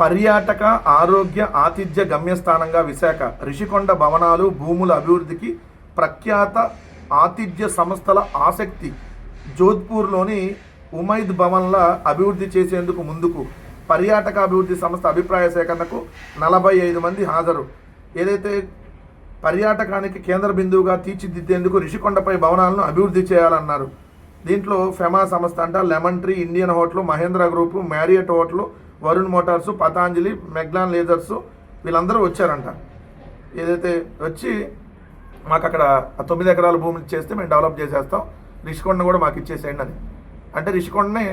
పర్యాటక ఆరోగ్య ఆతిథ్య గమ్యస్థానంగా విశాఖ రిషికొండ భవనాలు భూముల అభివృద్ధికి ప్రఖ్యాత ఆతిథ్య సంస్థల ఆసక్తి జోధ్పూర్లోని ఉమైద్ భవన్ల అభివృద్ధి చేసేందుకు ముందుకు పర్యాటక అభివృద్ధి సంస్థ అభిప్రాయ సేకరణకు నలభై ఐదు మంది హాజరు. ఏదైతే పర్యాటకానికి కేంద్ర బిందువుగా తీర్చిదిద్దేందుకు రిషికొండపై భవనాలను అభివృద్ధి చేయాలన్నారు. దీంట్లో ఫెమా సంస్థ అంట Lemon Tree Indian Hotel Mahindra group Marriott Hotel Varun Motors Patanjali మెగ్లాన్ lasers వీళ్ళందరూ వచ్చారంట. ఏదైతే వచ్చి మాకు అక్కడ తొమ్మిది ఎకరాల భూమి ఇచ్చేస్తే మేము డెవలప్ చేసేస్తాం. రిషికొండ కూడా మాకు ఇచ్చేసేయండి అని. అంటే రిషికొండని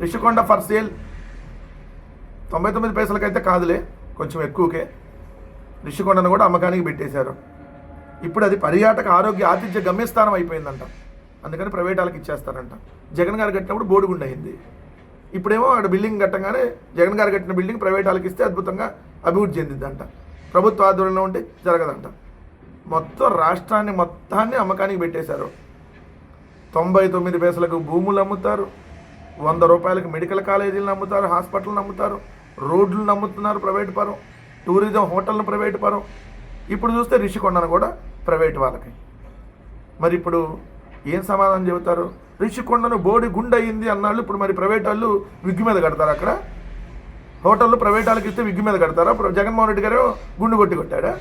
రిషికొండ ఫర్ సేల్ తొంభై తొమ్మిది పైసలకైతే కాదులే కొంచెం ఎక్కువకే. రిషికొండను కూడా అమ్మకానికి పెట్టేశారు. ఇప్పుడు అది పర్యాటక ఆరోగ్య ఆతిథ్య గమ్యస్థానం అయిపోయిందంట. అందుకని ప్రైవేట్ వాళ్ళకి ఇచ్చేస్తారంట. జగన్ గారు కట్టినప్పుడు బోడిగుండ అయింది ఇప్పుడేమో ఆడ బిల్డింగ్ కట్టంగానే జగన్ గారు కట్టిన బిల్డింగ్ ప్రైవేట్ వాళ్ళకి ఇస్తే అద్భుతంగా అభివృద్ధి చెందిద్దంట ప్రభుత్వ ఆధ్వర్యంలో ఉంటే జరగదంట. మొత్తం రాష్ట్రాన్ని మొత్తాన్ని అమ్మకానికి పెట్టేశారు. తొంభై తొమ్మిది పైసలకు భూములు అమ్ముతారు. వంద రూపాయలకు మెడికల్ కాలేజీలు అమ్ముతారు హాస్పిటల్ నమ్ముతారు రోడ్లు నమ్ముతున్నారు ప్రైవేట్ పరం టూరిజం హోటల్ను ప్రైవేట్ పరం. ఇప్పుడు చూస్తే రిషికొండను కూడా ప్రైవేట్ వాళ్ళకి. మరి ఇప్పుడు ఏం సమాధానం చెబుతారు? రిషికొండను బోడి గుండె అయింది అన్నాళ్ళు. ఇప్పుడు మరి ప్రైవేట్ వాళ్ళు విగ్గు మీద కడతారు అక్కడ? హోటళ్ళు ప్రైవేట్ వాళ్ళకి ఇస్తే విగ్గు మీద కడతారా? ఇప్పుడు జగన్మోహన్ రెడ్డి గారు గుండు కొట్టి కొట్టాడా?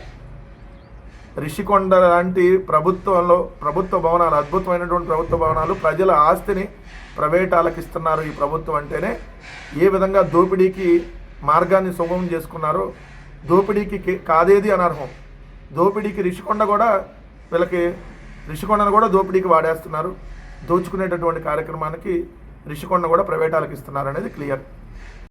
రిషికొండ లాంటి ప్రభుత్వంలో ప్రభుత్వ భవనాలు అద్భుతమైనటువంటి ప్రభుత్వ భవనాలు ప్రజల ఆస్తిని ప్రైవేట్ వాళ్ళకి ఇస్తున్నారు ఈ ప్రభుత్వం అంటేనే. ఏ విధంగా దోపిడీకి మార్గాన్ని సుగమం చేసుకున్నారో దోపిడీకి కాదేది అనర్హం. దోపిడీకి రిషికొండ కూడా వీళ్ళకి రిషికొండను కూడా దోపిడీకి వాడేస్తున్నారు. దోచుకునేటటువంటి కార్యక్రమానికి రిషికొండ కూడా ప్రైవేట్ వాళ్ళకి ఇస్తున్నారు అనేది క్లియర్.